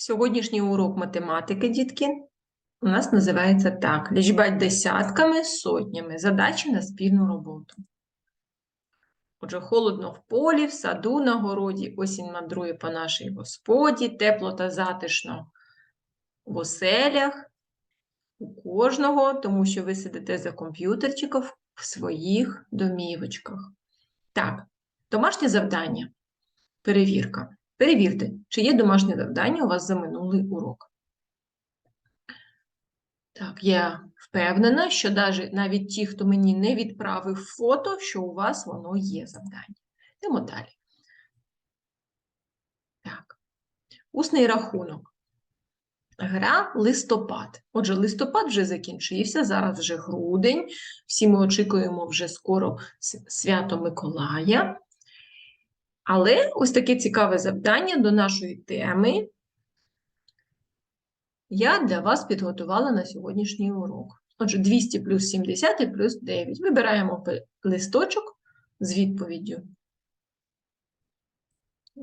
Сьогоднішній урок математики, дітки, у нас називається так: лічба десятками, сотнями. Задачі на спільну роботу. Отже, холодно в полі, в саду на городі, осінь мандрує по нашій господі, тепло та затишно в оселях у кожного, тому що ви сидите за комп'ютерчиком в своїх домівочках. Так, домашнє завдання. Перевірка. Перевірте, чи є домашнє завдання у вас за минулий урок. Так, я впевнена, що навіть ті, хто мені не відправив фото, що у вас воно є завдання. Йдемо далі. Так. Усний рахунок. Гра листопад. Отже, листопад вже закінчився, зараз вже грудень. Всі ми очікуємо вже скоро свято Миколая. Але ось таке цікаве завдання до нашої теми я для вас підготувала на сьогоднішній урок. Отже, 200 плюс 70 і плюс 9. Вибираємо листочок з відповіддю.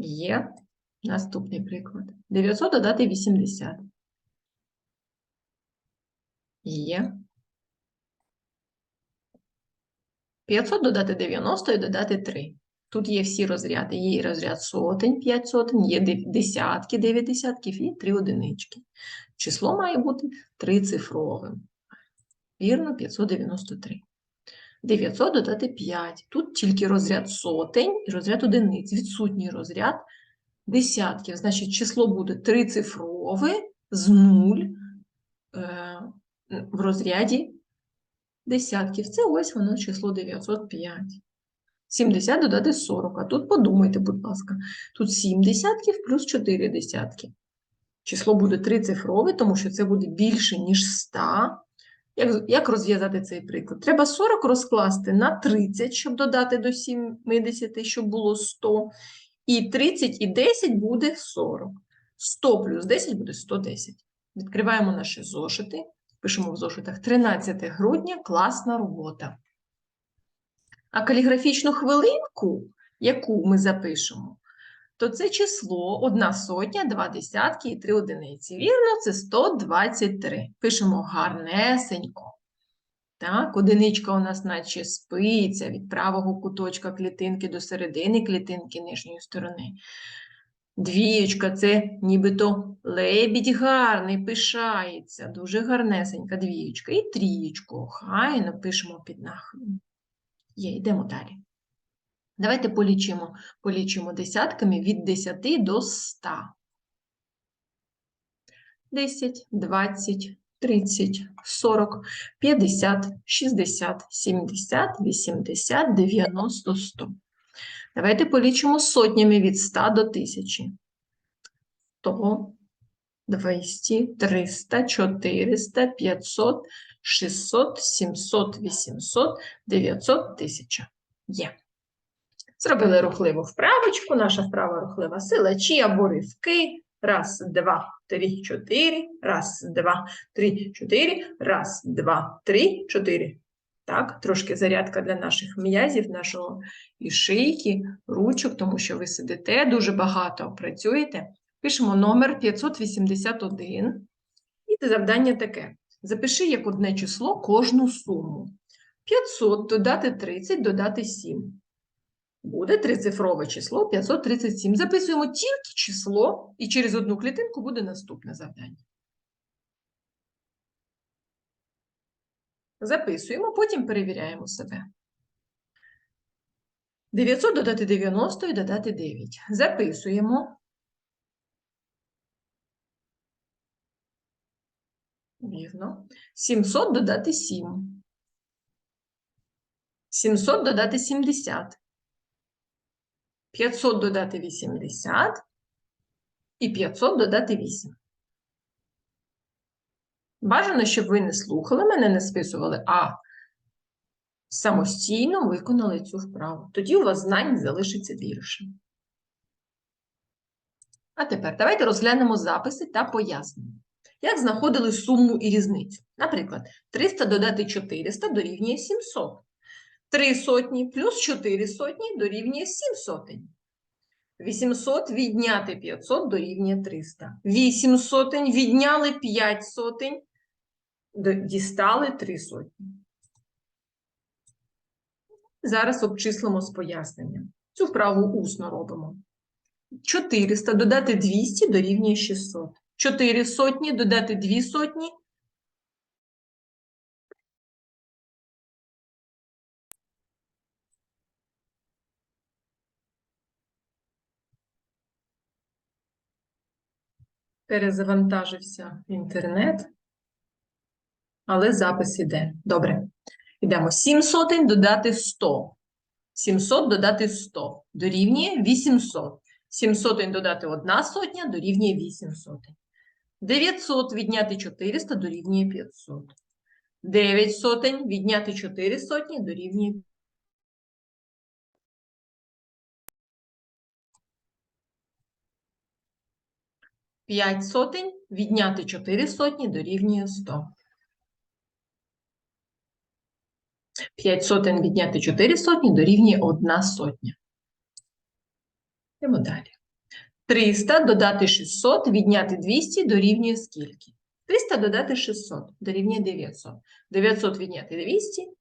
Є наступний приклад. 900 додати 80. Є. 500 додати 90 і додати 3. Тут є всі розряди. Є розряд сотень, 5 сотень, є десятки, 9 десятків і 3 одинички. Число має бути трицифровим. Вірно, 593. 900 додати 5. Тут тільки розряд сотень і розряд одиниць. Відсутній розряд десятків. Значить, число буде трицифрове з 0 е, в розряді десятків. Це ось воно число 905. 70 додати 40. А тут подумайте, будь ласка. Тут 7 десятків плюс 4 десятки. Число буде трицифрове, тому що це буде більше, ніж 100. Як, як розв'язати цей приклад? Треба 40 розкласти на 30, щоб додати до 70, щоб було 100. І 30 і 10 буде 40. 100 плюс 10 буде 110. Відкриваємо наші зошити. Пишемо в зошитах 13 грудня, класна робота. А каліграфічну хвилинку, яку ми запишемо, то це число одна сотня, два десятки і три одиниці. Вірно, це 123. Пишемо гарнесенько. Так, одиничка у нас наче спиться від правого куточка клітинки до середини клітинки нижньої сторони. Двієчка це нібито лебідь гарний, пишається, дуже гарнесенька двієчка. І трієчку, хай напишемо під нахилом. Є, йдемо далі. Давайте полічимо, полічимо десятками від 10 до 100. 10, 20, 30, 40, 50, 60, 70, 80, 90, 100. Давайте полічимо сотнями від 100 до 1000. 100, 200, 300, 400, 500, 600, 700, 800, 900, 1000. Є. Зробили рухливу вправочку. Наша вправа рухлива сила. Чи або ривки. Раз, два, три, чотири. Раз, два, три, чотири. Раз, два, три, чотири. Так, трошки зарядка для наших м'язів, нашого і шийки, ручок, тому що ви сидите, дуже багато працюєте. Пишемо номер 581. І завдання таке. Запиши як одне число кожну суму. 500 додати 30, додати 7. Буде трицифрове число 537. Записуємо тільки число, і через одну клітинку буде наступне завдання. Записуємо, потім перевіряємо себе. 900 додати 90 і додати 9. Записуємо. Вірно. 700 додати 7. 700 додати 70. 500 додати 80 і 500 додати 8. Бажано, щоб ви не слухали мене, не списували, а самостійно виконали цю вправу. Тоді у вас знань залишиться більше. А тепер давайте розглянемо записи та пояснення. Як знаходили суму і різницю? Наприклад, 300 додати 400 дорівнює 700. 3 сотні плюс 4 сотні дорівнює 7 сотень. 800 відняти 500 дорівнює 300. 8 сотень відняли 5 сотень, дістали 3 сотні. Зараз обчислимо з поясненням. Цю вправу усно робимо. 400 додати 200 дорівнює 600. 4 сотні додати 2 сотні. Перезавантажився інтернет, але запис іде. Добре. Йдемо. 7 сотень додати 100. 700 додати 100 дорівнює 800. 7 сотень додати 1 сотня дорівнює 8 сотень. 900 відняти 400 дорівнює 500. 9 сотень відняти 4 сотні дорівнює 5 сотень відняти 4 сотні дорівнює 100. 5 сотень відняти 4 сотні дорівнює 1 сотня. Йдемо далі. 300 додати 600 відняти 200 дорівнює скільки? 300 додати 600 дорівнює 900. 900 відняти 200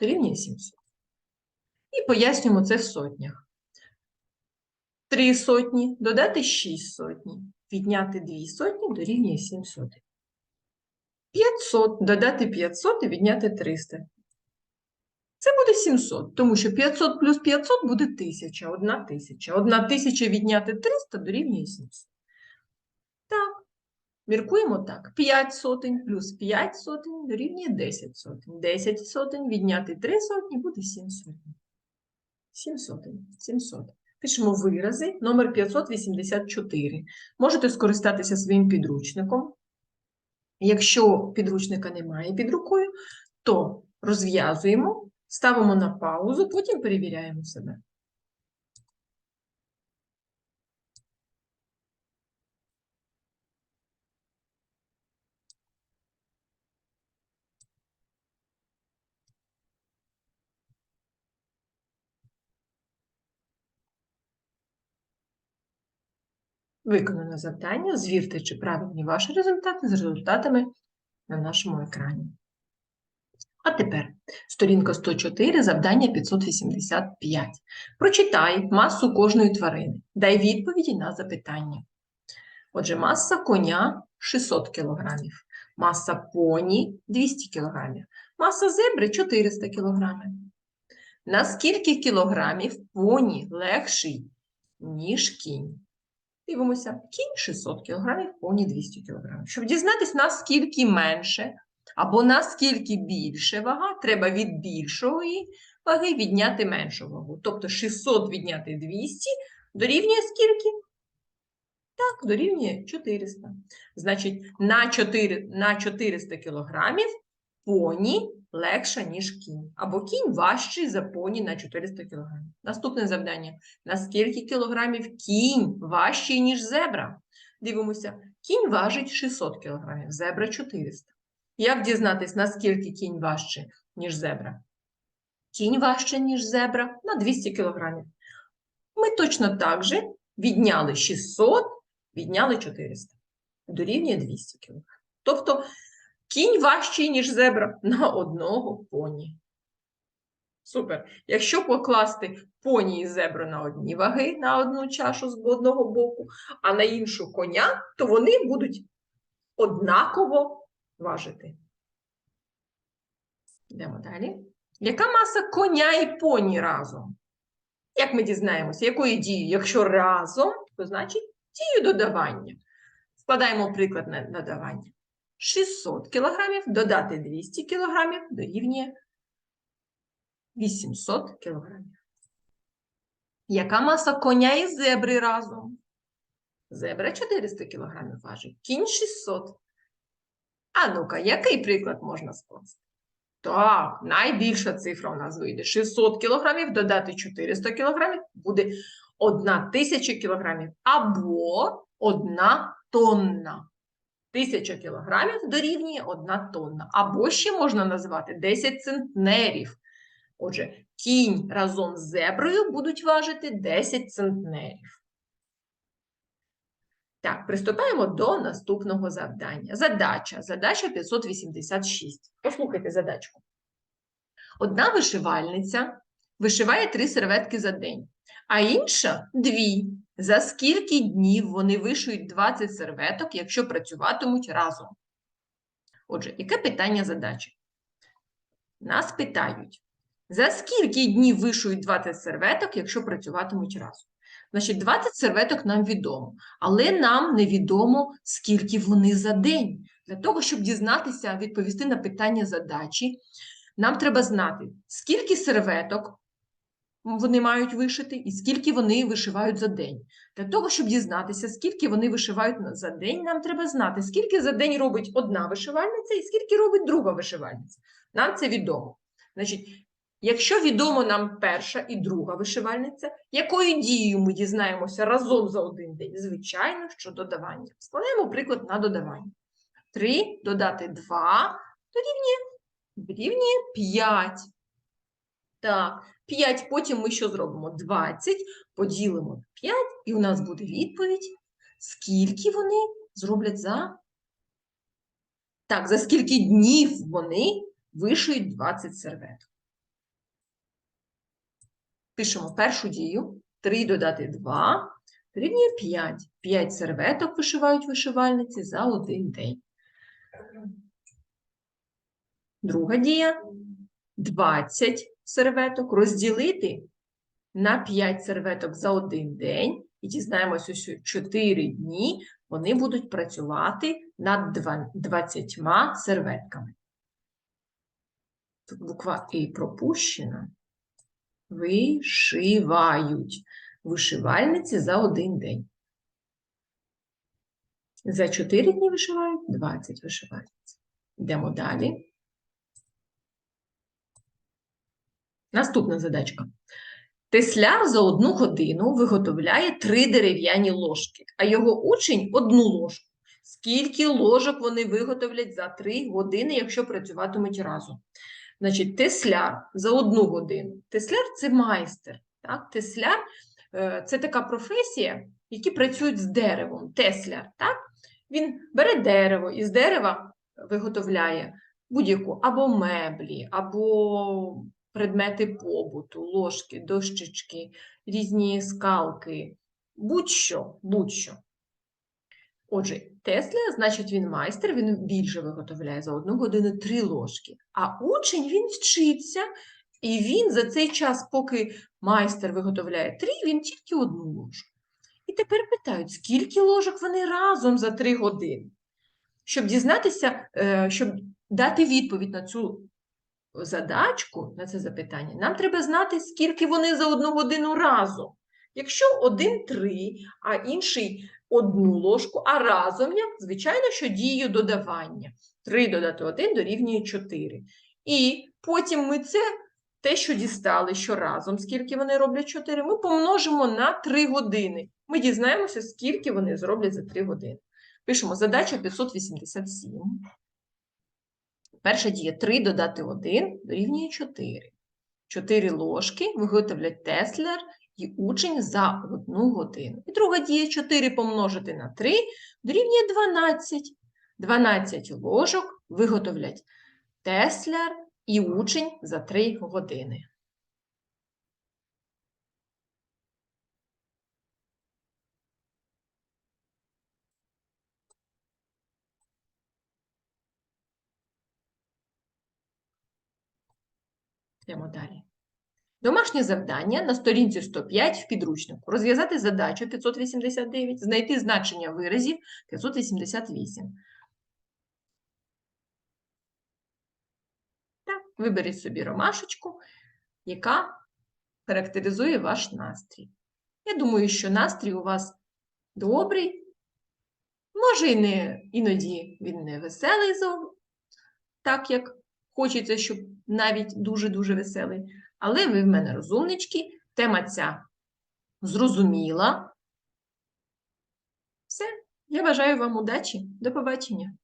дорівнює 700. І пояснюємо це в сотнях. 3 сотні додати 6 сотні. Відняти 2 сотні дорівнює 7 сотень. 500 додати 500 і відняти 300. Це буде 700, тому що 500 плюс 500 буде 1000, 1 тисяча. 1 тисяча відняти 300 дорівнює 700. Так, міркуємо так. 5 сотень плюс 5 сотень дорівнює 10 сотень. 10 сотень відняти 3 сотні буде 7 сотень. 7 сотень, 700. Пишемо вирази, номер 584. Можете скористатися своїм підручником. Якщо підручника немає під рукою, то розв'язуємо, ставимо на паузу, потім перевіряємо себе. Виконано завдання. Звірте, чи правильні ваші результати з результатами на нашому екрані. А тепер сторінка 104, завдання 585. Прочитай масу кожної тварини. Дай відповіді на запитання. Отже, маса коня 600 кг, маса поні 200 кг, маса зебри 400 кг. На скільки кілограмів поні легший, ніж кінь? Дивимося, кінь 600 кг, поні 200 кг. Щоб дізнатися, наскільки менше або наскільки більше вага, треба від більшої ваги відняти меншу вагу. Тобто 600 відняти 200 дорівнює скільки? Так, дорівнює 400. Значить, на 4, на 400 кілограмів поні легша, ніж кінь. Або кінь важчий за поні на 400 кілограмів. Наступне завдання. На скільки кілограмів кінь важчий, ніж зебра? Дивимося, кінь важить 600 кілограмів, зебра 400. Як дізнатись, наскільки кінь важче, ніж зебра? Кінь важче, ніж зебра, на 200 кілограмів. Ми точно так же відняли 600, відняли 400. Дорівнює 200 кг. Тобто кінь важчий, ніж зебра на одного поні. Супер. Якщо покласти поні і зебру на одні ваги, на одну чашу з одного боку, а на іншу коня, то вони будуть однаково важити. Йдемо далі. Яка маса коня і поні разом? Як ми дізнаємося, якою дією? Якщо разом, то значить дію додавання. Складаємо приклад на додавання. 600 кг додати 200 кг дорівнює 800 кг. Яка маса коня і зебри разом? Зебра 400 кг важить, кінь 600. А ну-ка, який приклад можна скласти? Так, найбільша цифра у нас вийде. 600 кг додати 400 кг буде 1000 кг або 1 тонна. 1000 кг дорівнює 1 тонна. Або ще можна назвати 10 центнерів. Отже, Кінь разом з зеброю будуть важити 10 центнерів. Так, приступаємо до наступного завдання. Задача. Задача 586. Послухайте задачку. Одна вишивальниця вишиває три серветки за день, а інша дві. За скільки днів вони вишиють 20 серветок, якщо працюватимуть разом? Отже, яке питання задачі? Нас питають, за скільки днів вишиють 20 серветок, якщо працюватимуть разом? Значить, 20 серветок нам відомо, але нам невідомо, скільки вони за день. Для того, щоб дізнатися, відповісти на питання задачі, нам треба знати, скільки серветок вони мають вишити і скільки вони вишивають за день. Для того, щоб дізнатися, скільки вони вишивають за день, нам треба знати, скільки за день робить одна вишивальниця і скільки робить друга вишивальниця. Нам це відомо. Значить, якщо відомо нам перша і друга вишивальниця, якою дією ми дізнаємося разом за один день? Звичайно, що додавання. Складаємо приклад на додавання. 3 додати 2 дорівнює, дорівнює 5. Так, 5, потім ми що зробимо? 20 поділимо на 5, і у нас буде відповідь, скільки вони зроблять за. Так, за скільки днів вони вишиють 20 серветок. Пишемо першу дію. 3 додати 2 дорівнює 5. 5 серветок вишивають вишивальниці за один день. Друга дія. 20 серветок розділити на 5 серветок за один день, і дізнаємося, що 4 дні вони будуть працювати над 20 серветками. Тут буква І пропущена. Вишивають вишивальниці за один день. За 4 дні вишивають 20 вишивальниць. Йдемо далі. Наступна задачка. Тесляр за одну годину виготовляє три дерев'яні ложки, а його учень одну ложку. Скільки ложок вони виготовлять за три години, якщо працюватимуть разом? Значить, тесляр за одну годину. Тесляр це майстер. Так? Тесляр е, це така професія, які працюють з деревом. Тесляр. Так? Він бере дерево і з дерева виготовляє будь-яку або меблі, або предмети побуту, ложки, дощечки, різні скалки, будь-що, будь-що. Отже, Тесля, значить, він майстер, він більше виготовляє за одну годину три ложки. А учень він вчиться, і він за цей час, поки майстер виготовляє три, він тільки одну ложку. І тепер питають, скільки ложок вони разом за три години? Щоб дізнатися, е, щоб дати відповідь на цю задачку, на це запитання, нам треба знати, скільки вони за одну годину разом. Якщо один три, а інший одну ложку, а разом як, звичайно, що дією додавання. 3 додати 1 дорівнює 4. І потім ми це, те, що дістали, що разом, скільки вони роблять 4, ми помножимо на 3 години. Ми дізнаємося, скільки вони зроблять за 3 години. Пишемо задача 587. Перша дія 3 додати 1 дорівнює 4. 4 ложки виготовлять Теслер і учень за одну годину. І друга дія 4 помножити на 3 дорівнює 12. 12 ложок виготовлять Теслер і учень за 3 години. Йдемо далі. Домашнє завдання на сторінці 105 в підручнику. Розв'язати задачу 589, знайти значення виразів 588. Так, виберіть собі ромашечку, яка характеризує ваш настрій. Я думаю, що настрій у вас добрий. Може, і не, іноді він не веселий, так як хочеться, щоб навіть дуже-дуже веселий. Але ви в мене розумнички, тема ця зрозуміла. Все, я бажаю вам удачі. До побачення.